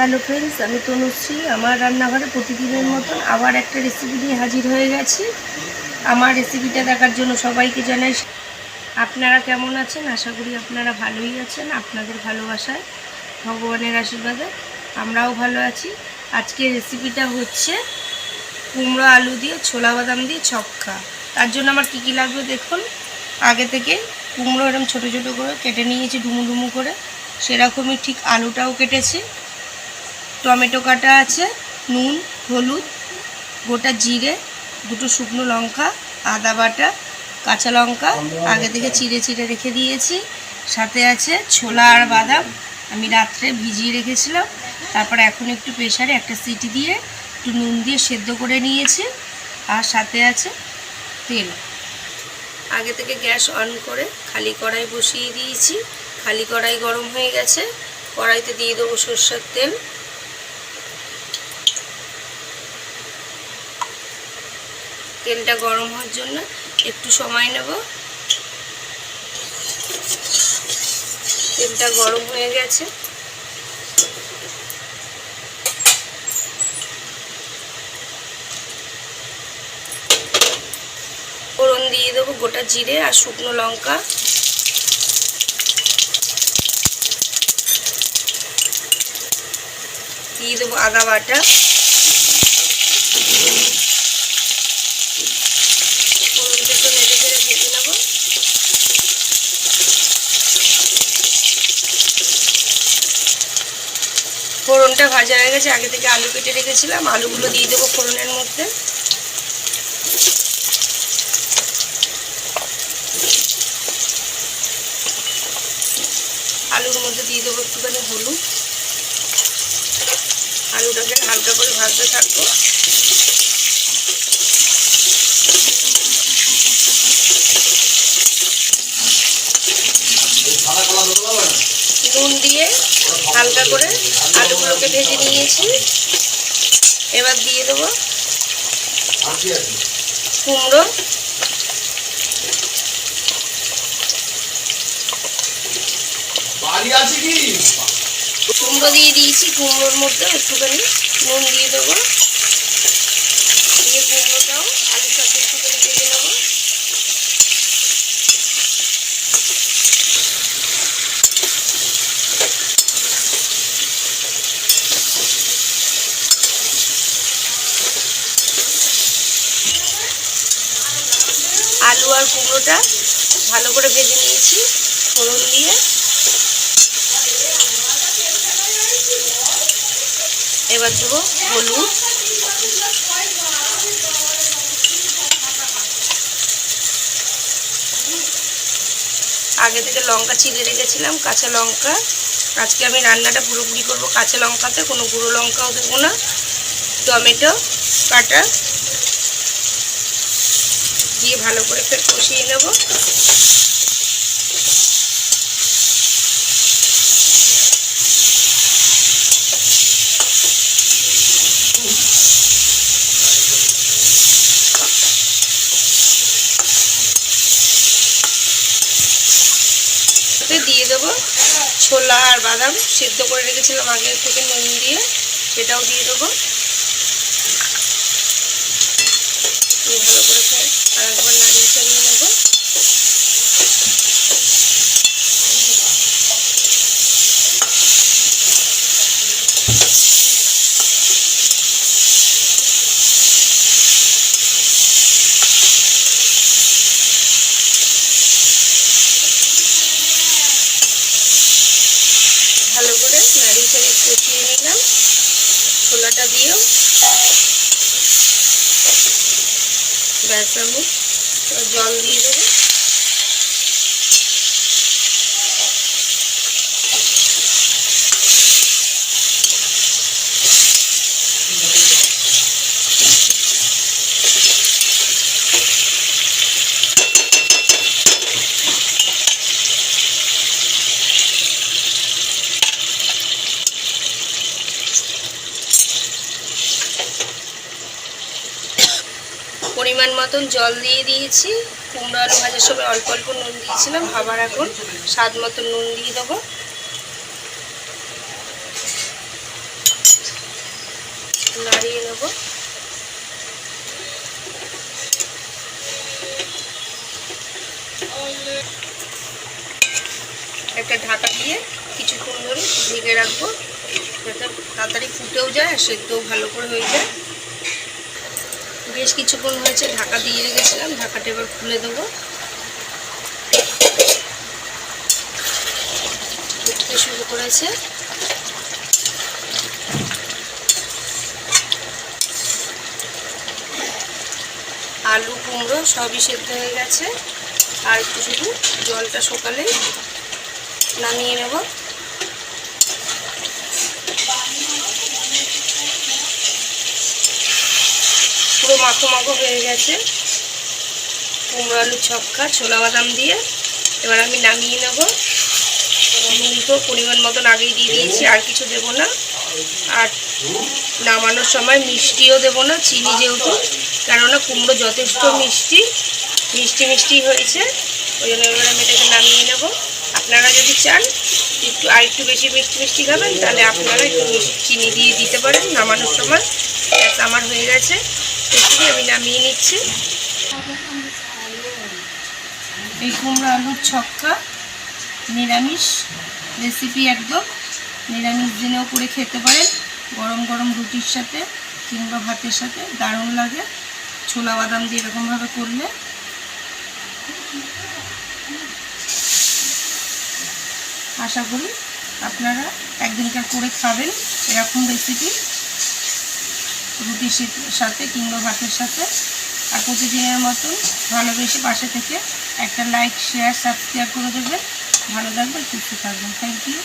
Hello friends আমি তনুশ্রী। আমার রান্নাঘরে প্রতিদিনের মতন আবার একটা রেসিপি নিয়ে হাজির হয়ে গেছি। আমার রেসিপিটা দেখার জন্য সবাইকে জানাই আপনারা কেমন আছেন? আশা করি আপনারা ভালোই আছেন, আপনাদের ভালোবাসায়, ভগবানের আশীর্বাদে। আমরাও ভালো আছি। আজকের রেসিপিটা হচ্ছে কুমড়ো আলু দিয়ে ছোলা বাদাম দিয়ে ছক্কা। তার জন্য আমার কী কী লাগবে দেখুন। আগে থেকে কুমড়ো এরকম ছোটো ছোটো করে কেটে নিয়েছি ডুমু ডুমু করে। সেরকমই ঠিক আলুটাও কেটেছি। টমেটো কাটা আছে, নুন, হলুদ, গোটা জিরে, দুটো শুকনো লঙ্কা, আদা বাটা, কাঁচা লঙ্কা, আগে থেকে চিড়ে চিড়ে রেখে দিয়েছি। সাথে আছে ছোলা আর বাদাম, আমি রাত্রে ভিজিয়ে রেখেছিলাম। তারপরে এখন একটু প্রেশারে একটা সিটি দিয়ে একটু নুন দিয়ে সেদ্ধ করে নিয়েছি। আর সাথে আছে তেল। আগে থেকে গ্যাস অন করে খালি কড়াই বসিয়ে দিয়েছি। খালি কড়াই গরম হয়ে গেছে। কড়াইতে দিয়ে দেবো সর্ষের তেল। তেলটা গরম হওয়ার জন্য একটু সময় নেব। তেলটা গরম হয়ে গেছে। ফোড়ন দিয়ে দেবো গোটা জিরে আর শুকনো লঙ্কা। দিয়ে দেবো আদা বাটা ফোড়নটা একটু নেড়ে চেড়ে ভেজে নেব ফোড়নটা ভাজা হয়ে গেছে, আগে থেকে আলু কেটে রেখেছিলাম, আলুগুলো দিয়ে দেবো ফোড়নের মধ্যে। আলুর মধ্যে দিয়ে দেবো একটুখানি হলুদ। আলুটাকে হালকা করে ভাজতে থাকব নুন দিয়ে হালকা করে আলুগুলোকে ভেজে নিয়েছি। এবার দিয়ে দেবো কুমড়ো। কুমড়ো দিয়ে দিয়েছি কুমড়োর মধ্যে একটুখানি নুন দিয়ে দেবো দিয়ে কুমড়োটাও আলুর সাথে একটুখানি ভেজে নেব আলু আর কুমড়োটা ভালো করে ভেজে নিয়েছি, ফোড়ন দিয়ে। এবার দেবো হলুদ। আগে থেকে লঙ্কা ছিলে রেখেছিলাম, কাঁচা লঙ্কা। আজকে আমি রান্নাটা পুরোপুরি করব কাঁচা লঙ্কাতে, কোনো গুঁড়ো লঙ্কাও দেবো না। টমেটো, কাটা। দিয়ে ভালো করে ফের কষিয়ে নেব। দিয়ে দেবো ছোলা আর বাদাম। সেদ্ধ করে রেখেছিলাম আগে থেকে নুন দিয়ে, সেটাও দিয়ে দেবো দিয়ে ভালো করে ফের আর একবার নাড়িয়ে চালিয়ে নেব ভালো করে নাড়িয়ে চাড়িয়ে কষিয়ে নিলাম ছোলাটা দিয়েও এবার জল দিয়ে দেবো। পরিমাণ মতন জল দিয়ে দিয়েছি। কুমড়ো আলু ভাজার সময় অল্প অল্প নুন দিয়েছিলাম। আবার এখন স্বাদ মতন নুন দিয়ে দেবো। নাড়িয়ে নেব। একটা ঢাকা দিয়ে কিছুক্ষণ ধরে ভেঙে রাখব। যাতে তাড়াতাড়ি ফুটেও যায় আর সেদ্ধও ভালো করে হয়ে যায়। বেশ কিছুক্ষণ হয়েছে, ঢাকা দিয়ে রেখেছিলাম ঢাকাটা এবার খুলে দেবো। ফুটতে শুরু করেছে। আলু, কুমড়ো সবই সেদ্ধ হয়ে গেছে। আর একটু শুধু জলটা সকালে নামিয়ে নেব। পুরো মাখো মাখো হয়ে গেছে। কুমড়ো আলু ছক্কা, ছোলা বাদাম দিয়ে। এবার আমি নামিয়ে নেব। নুন তো পরিমাণ মতন আগেই দিয়ে দিয়েছি, আর কিছু দেব না। আর নামানোর সময় মিষ্টিও দেব না, চিনি যেহেতু। কেননা কুমড়ো যথেষ্ট মিষ্টি মিষ্টি মিষ্টি হয়েছে। ওই জন্য এবার আমি এটাকে নামিয়ে নেব। আপনারা যদি চান একটু, আর একটু বেশি মিষ্টি মিষ্টি খাবেন, তাহলে আপনারা একটু চিনি দিয়ে দিতে পারেন নামানোর সময়। আমার হয়ে গেছে। রেসিপি আমি নামিয়ে নিচ্ছি। এই কুমড়ো আলুর ছক্কা, নিরামিষ রেসিপি একদম। নিরামিষ দিনেও করে খেতে পারেন। গরম গরম রুটির সাথে কিংবা ভাতের সাথে দারুণ লাগে। ছোলা বাদাম দিয়ে এরকমভাবে করলে। আশা করি আপনারা একদিনকার করে খাবেন এরকম রেসিপি রুটির সাথে কিংবা ভাতের সাথে। আর প্রতিদিনের মতন ভালোবেসে পাশে থেকে একটা লাইক শেয়ার সাবস্ক্রাইব করে দেবেন। ভালো থাকবেন, সুস্থ থাকবেন। Thank you